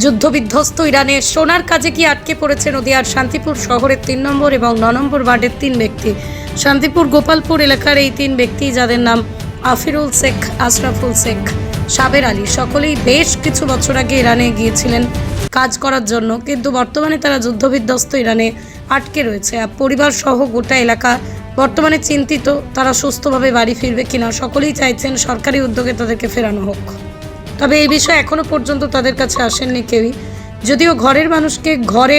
যুদ্ধবিধ্বস্ত ইরানে সোনার কাজে কি আটকে পড়েছে নদিয়ার শান্তিপুর শহরের তিন নম্বর এবং ন নম্বর ওয়ার্ডের তিন ব্যক্তি? শান্তিপুর গোপালপুর এলাকার এই তিন ব্যক্তি, যাদের নাম আফিরুল শেখ, আশরাফুল শেখ, সাবের আলী, সকলেই বেশ কিছু বছর আগে ইরানে গিয়েছিলেন কাজ করার জন্য। কিন্তু বর্তমানে তারা যুদ্ধবিধ্বস্ত ইরানে আটকে রয়েছে। আর পরিবার সহ গোটা এলাকা বর্তমানে চিন্তিত। তারা সুস্থভাবে বাড়ি ফিরবে কিনা, সকলেই চাইছেন সরকারি উদ্যোগে তাদেরকে ফেরানো হোক। তবে এই বিষয়ে এখনও পর্যন্ত তাদের কাছে আসেননি কেউই। যদিও ঘরের মানুষকে ঘরে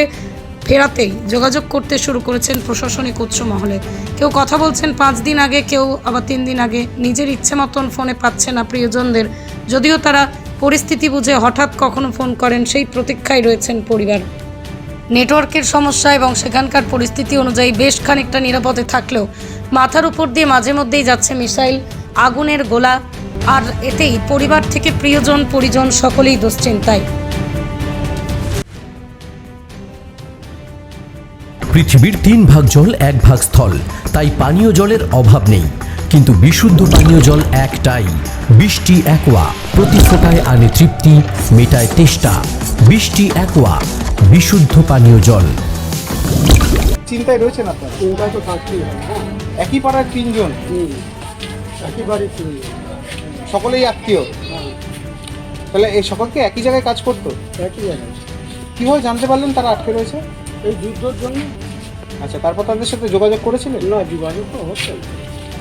ফেরাতেই যোগাযোগ করতে শুরু করেছেন প্রশাসনিক উচ্চ মহলে। কেউ কথা বলছেন, পাঁচ দিন আগে কেউ, আবার তিন দিন আগে নিজের ইচ্ছে মতন ফোনে পাচ্ছে না প্রিয়জনদের। যদিও তারা পরিস্থিতি বুঝে হঠাৎ কখনো ফোন করেন, সেই প্রতীক্ষায় রয়েছেন পরিবার। নেটওয়ার্কের সমস্যা এবং সেখানকার পরিস্থিতি অনুযায়ী বেশ খানিকটা নিরাপদে থাকলেও মাথার উপর দিয়ে মাঝে মধ্যেই যাচ্ছে মিসাইল, আগুনের গোলা আর এতেই পরিবার থেকে প্রিয়জন পরিজন সকলেই দুশ্চিন্তায়। পৃথিবীর তিন ভাগ জল এক ভাগ স্থল। তাই পানীয় জলের অভাব নেই। কিন্তু বিশুদ্ধ পানীয় জল একটাই। বৃষ্টি একোয়া। প্রতি ফোটায় আনে তৃপ্তি মেটায় তেষ্টা। বৃষ্টি একোয়া। বিশুদ্ধ পানীয় জল। চিন্তায় রয়েছেন আপনার? চিন্তা তো থাকতেই হ্যাঁ। একই পাড়ার তিনজন? হুম। একেবারে চিনি সকলেই আত্মীয়। হ্যাঁ তাহলে এই সকলকে একই জায়গায় কাজ করতো? একই জায়গায়। কীভাবে জানতে পারলেন তারা আটকে রয়েছে? এই যুদ্ধের জন্য। আচ্ছা তারপর তাদের সাথে যোগাযোগ করেছিলেন? না যোগাযোগ তো হচ্ছে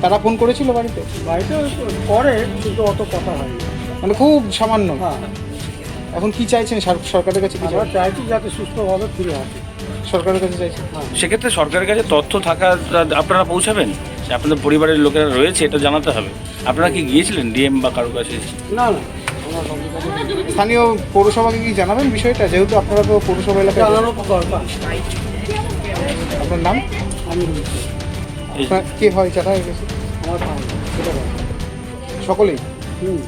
তারা ফোন করেছিল বাড়িতে? বাড়িতে করে কিন্তু অত কথা হয়নি। মানে খুব সামান্য। হ্যাঁ। এখন কি চাইছেন? সরকারের কাছে কি আমরা চাইছি যাতে সুস্থভাবে ফিরে আসে। সরকারের কাছে চাইছেন? সেক্ষেত্রে সরকারের কাছে তথ্য থাকা আপনারা পৌঁছাবেন? আপনাদের পরিবারের লোকেরা রয়েছে এটা জানাতে হবে। আপনারা কি গিয়েছিলেন ডিএম বা কারও কাছে? না না। স্থানীয় পৌরসভাকে কি জানাবেন বিষয়টা? যেহেতু আপনারা তো পৌরসভা এলাকায় আপনার নাম? আমি আপনার কে হয় যারা গেছে আমার ভাই সেটা সকলেই? হুম।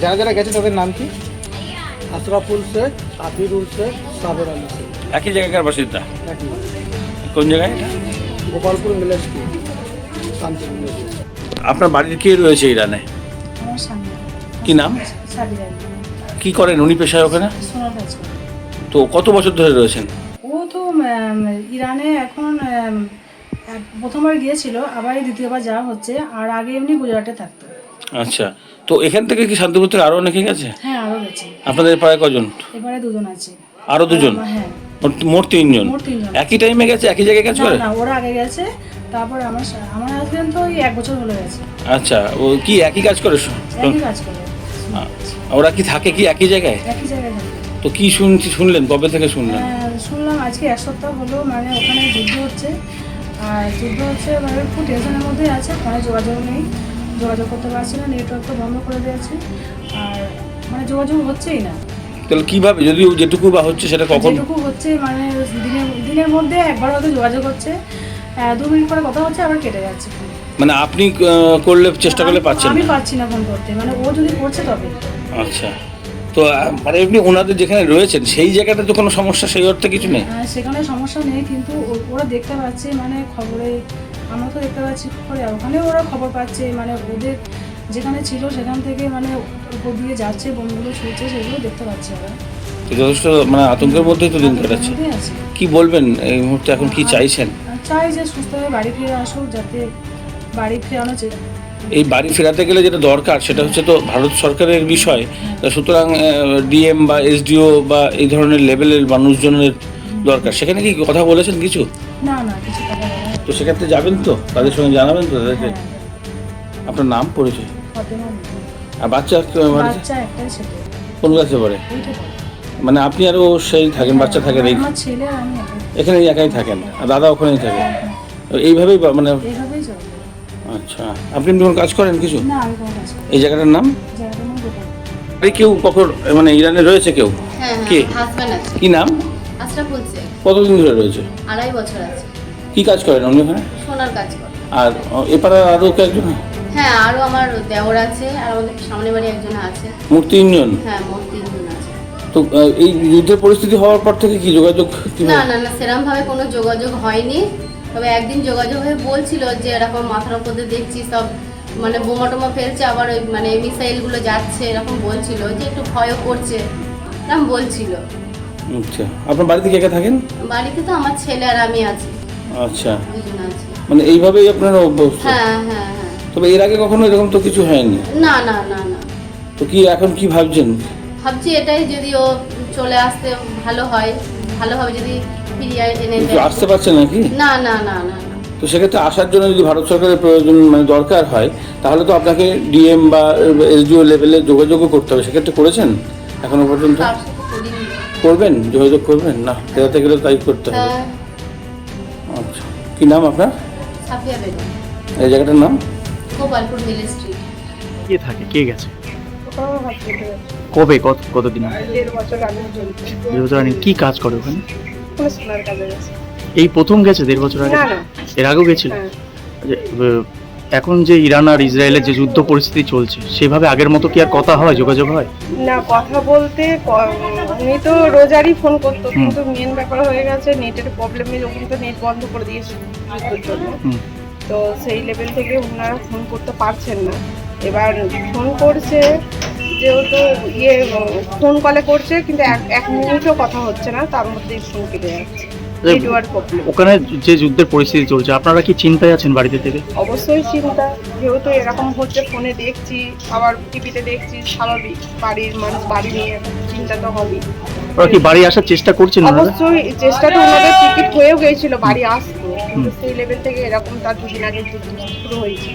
যারা যারা গেছে তাদের নাম কি? আশরাফুল শেখ আফিরুল শেখ সাবের আলী শেখ। একই জায়গাকার বাসিন্দা? একই। কোন জায়গায়? গোপালপুর শান্তিপুর আপনার বাড়ির কে রয়েছে ইরানে কি নাম? কি করেন উনি পেশায় ওখানে? সোনার কাজ করে। তো কত বছর ধরে রয়েছেন? ও তো ইরানে এখন প্রথমবার গিয়েছিল আবার এই দ্বিতীয়বার যাওয়া হচ্ছে আর আগে এমনি গুজরাটে থাকতো। আচ্ছা তো এখান থেকে কি শান্তিপুর থেকে আরও অনেকে গেছে? হ্যাঁ আরও গেছে। আপনাদের প্রায় কজন? এবারে দুজন আছে। আরও দুজন? হ্যাঁ মোট- তিনজন। একই টাইমে গেছে একই জায়গায় কাজ না করে? না ওরা আগে গেছে তারপর আমার আমার হাজবেন্ড তো ওই এক বছর হলে গেছে। আচ্ছা ও কি একই কাজ করে? একই কাজ করে। ওরা কি থাকে কি একই জায়গায়? একই জায়গায় তো কি শুনছি শুনলেন? কবে থেকে শুনলেন? হ্যাঁ, শুনলাম আজকে এক সপ্তাহ হলো মানে ওখানে যুদ্ধ হচ্ছে। আর যুদ্ধ হচ্ছে মানে খুব টেনশনের মধ্যেই আছে ফোনে যোগাযোগ নেই। যোগাযোগ করতে পারছি না নেটওয়ার্ক তো বন্ধ করে দিয়েছে। আর মানে যোগাযোগ হচ্ছেই না। তাহলে কীভাবে যদি যেটুকু বা হচ্ছে সেটা কখন? যেটুকু হচ্ছে মানে দিনের দিনের মধ্যে একবার হয়তো যোগাযোগ হচ্ছে দু মিনিট পরে কথা হচ্ছে আবার কেটে যাচ্ছে মানে আপনি করলে চেষ্টা করলে পাচ্ছেন আমি পাচ্ছি না ফোন করতে মানে ও যদি করছে তবে। আচ্ছা। তো মানে এমনি ওনাদের যেখানে রয়েছেন সেই জায়গাটা তো কোনো সমস্যা সেই অর্থে কিছু নেই? আহ, সেখানে সমস্যা নেই কিন্তু ও- ওরা দেখতে পাচ্ছে মানে খবরে আমরা তো দেখতে পাচ্ছি খবরে ওখানে ওরা খবর পাচ্ছে মানে ওদের যেখানে ছিল সেখান থেকে মানে উপর দিয়ে যাচ্ছে বোমগুলো ছুটছে সেগুলো দেখতে পাচ্ছে তো যথেষ্ট মানে আতঙ্কের মধ্যেই তো দিন কাটাচ্ছে। কি বলবেন? এই মুহূর্তে এখন কি চাইছেন? চাই যে সুস্থভাবে বাড়ি ফিরে আসুক যাতে বাড়ি ফেরানো এই বাড়ি ফেরাতে গেলে যেটা দরকার সেটা হচ্ছে তো ভারত সরকারের বিষয়। সুতরাং ডিএম বা এসডিও বা এই ধরনের লেভেলের মানুষজনের দরকার। সেখানে কি কথা বলেছেন কিছু? না না কিছু তো সেক্ষেত্রে যাবেন তো? তাদের সঙ্গে জানাবেন তো তাদেরকে? হ্যাঁ আপনার নাম পরিচয়? আর বাচ্চা আহ, বাড়িতে? বাচ্চা একটাই ছেলে। কোন কাছে পড়ে? মানে আপনি আরও সেই থাকেন বাচ্চা থাকেন এই আমার ছেলে একাই। থাকেন আর দাদা ওখানেই থাকে? এইভাবেই মানে আচ্ছা। আপনি কোনো কাজ করেন কিছু? না আমি কোনো কাজ করি না। এই জায়গাটার নাম? কেউ কখন মানে ইরানে রয়েছে কেউ? হ্যাঁ কে? হ্যাঁ কি নাম? কতদিন ধরে রয়েছে? আড়াই বছর আছে। কি কাজ করেন উনি ওখানে? সোনার কাজ করে আর এপাড়া আরও কয়েকজন? হ্যাঁ আরও আমার দেওর আছে আর আমাদের সামনে বাড়ি একজন আছে। মোট তিনজন হ্যাঁ মোট তিনজন আছে। তো এই যুদ্ধের পরিস্থিতি হওয়ার পর থেকে কি যোগাযোগ না? না না সেরমভাবে কোনো যোগাযোগ হয়নি। তবে একদিন যোগাযোগ হয়ে বলছিল যে এরকম মাথার উপর দিয়ে দেখছি সব মানে বোমা টোমা ফেলছে আবার ওই মানে মিসাইলগুলো যাচ্ছে এরকম বলছিল যে একটু ভয়ও করছে নাম বলছিল। আচ্ছা আপনার বাড়িতে কে কে থাকেন? বাড়িতে তো আমার ছেলে আর আমি আছি। আচ্ছা। মানে এইভাবেই আপনার অভ্যস্ত? হ্যাঁ হ্যাঁ হ্যাঁ। তবে এর আগে কখনো এরকম তো কিছু হয়নি? না না না না। তো কি এখন কি ভাবছেন? ভাবছি এটাই যদি ও চলে আসতে ভালো হয় ভালোভাবে যদি ফিরিয়ে এনে দেয়। আসতে পারছেন নাকি? না না না না না। তো সেক্ষেত্রে আসার জন্য যদি ভারত সরকারের প্রয়োজন মানে দরকার হয় তাহলে তো আপনাকে ডিএম বা এসডিও লেভেলে যোগাযোগও করতে হবে। সেক্ষেত্রে করেছেন এখনও পর্যন্ত? তার সাথে করিনি। করবেন? যোগাযোগ করবেন? না ফেরাতে গেলে তাই করতে হবে। হ্যাঁ। আচ্ছা। কি নাম আপনার? সাফিয়া বেগম। এই জায়গাটার নাম? গোপালপুর মিল স্ট্রিট কে থাকে? কে গেছে? কবে? কত কতদিন? দেড় বছর আগে কি কাজ করে ওখানে? এই প্রথম গেছে দেড় বছর আগে। এর আগেও গেছিল? হ্যাঁ। যে, এখন যে ইরান আর ইসরায়েলের যে যুদ্ধ পরিস্থিতি চলছে সেভাবে আগের মতো কি আর কথা হয় যোগাযোগ হয়? না কথা বলতে উনি তো রোজারই ফোন করতো কিন্তু মেন ব্যাপার হয়ে গেছে নেটের প্রবলেমে যখন তো নেট বন্ধ করে দিয়েছে যুদ্ধের জন্য। হুম। তো সেই লেভেল থেকে ওনারা ফোন করতে পারছেন না। এবার ফোন করছে যেহেতু ইয়ে ফোন কলে করছে কিন্তু এক মিনিটও কথা হচ্ছে না তার মধ্যেই ফোন কেটে যাচ্ছে। ওখানে যে যুদ্ধের পরিস্থিতি চলছে আপনারা কি চিন্তায় আছেন বাড়িতে থেকে? অবশ্যই চিন্তা যেহেতু এরকম হচ্ছে ফোনে দেখছি আবার টিভিতে দেখছি স্বাভাবিক বাড়ির মানুষ বাড়ি নিয়ে চিন্তা তো হবেই। ওরা কি বাড়ি আসার চেষ্টা করছেন অবশ্যই চেষ্টা তো ওনাদের টিকিট হয়েও গিয়েছিল বাড়ি আসতো। কিন্তু সেই লেভেল থেকে এরকম তার দুদিন আগে শুরু হয়েছে।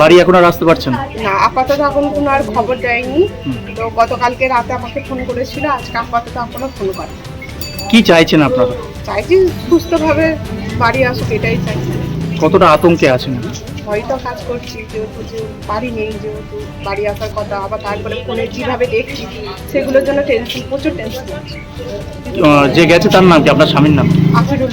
বাড়ি এখন আর আসতে পারছেন? না আপাতত এখন কোনো আর খবর দেয়নি। তো গতকালকে রাতে আমাকে ফোন করেছিল আজকে আপাতত এখনও ফোন করে কি চাইছেন আপনারা? চাইছি সুস্থভাবে বাড়ি আসুক এটাই চাইছি। কতটা আতঙ্কে আছেন? হয়তো কাজ করছি যেহেতু যে বাড়ি নেই যেহেতু বাড়ি আসার কথা আবার তারপরে ফোনে যেভাবে দেখছি সেগুলোর জন্য টেনশন প্রচুর টেনশন যে গেছে তার নাম কি? আপনার স্বামীর নাম? আফিরুল